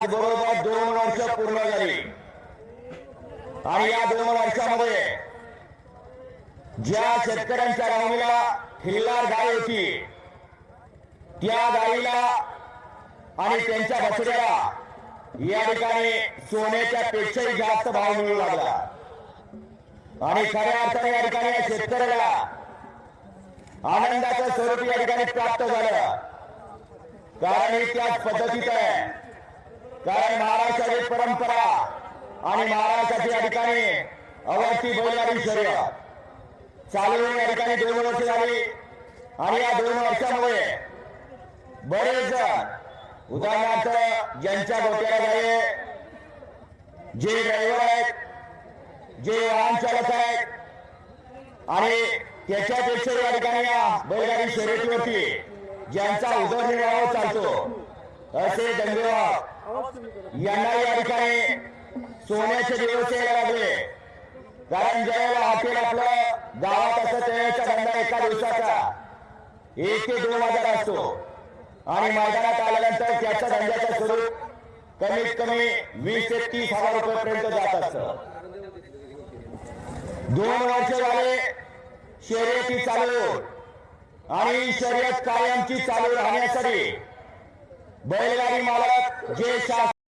बरोबर दोन वर्ष पूर्ण झाली आणि या दोन वर्षामध्ये ज्या शेतकऱ्यांच्या गावीला हिल्लार गाय होती त्या गायीला आणि त्यांच्या बछड्याला या ठिकाणी सोन्याच्या पेक्षाही जास्त भाव मिळू लागला. आणि खऱ्या अर्थाने या ठिकाणी या शेतकऱ्याला आनंदाचं स्वरूप या ठिकाणी प्राप्त झालं. कारण ही त्याच पद्धतीत आहे. कारण महाराष्ट्राची परंपरा आणि महाराष्ट्राची या ठिकाणी अवरती बैलगाडी शर्यत. चालू या ठिकाणी दोन वर्ष झाली आणि या दोन वर्षामुळे बरेच उदाहरणार्थ ज्यांच्या डोक्याला जाईल जे ड्रायव्हर आहेत जे वाहन चालक आहेत आणि त्याच्यापेक्षा या ठिकाणी या बैलगाडी शर्यतीवरती ज्यांचा उदरनिर्वाह चालतो असे दंगेवार यांना या ठिकाणी सोन्याचे दिवस यायला लागले. कारण ज्यावेळेला हॉटेल आपलं गावात असं त्याचा धंदा एका दिवसाचा. एक ते दोन हजार असतो. आणि मैदानात आल्यानंतर त्याच्या धंद्याचं स्वरूप कमीत कमी वीस ते तीस हजार रुपयापर्यंत जात असतं. दोन वर्ष झाले शर्यती चालू. आणि शर्यत कायमची चालू राहण्यासाठी बैलगाडी मालक जे शासन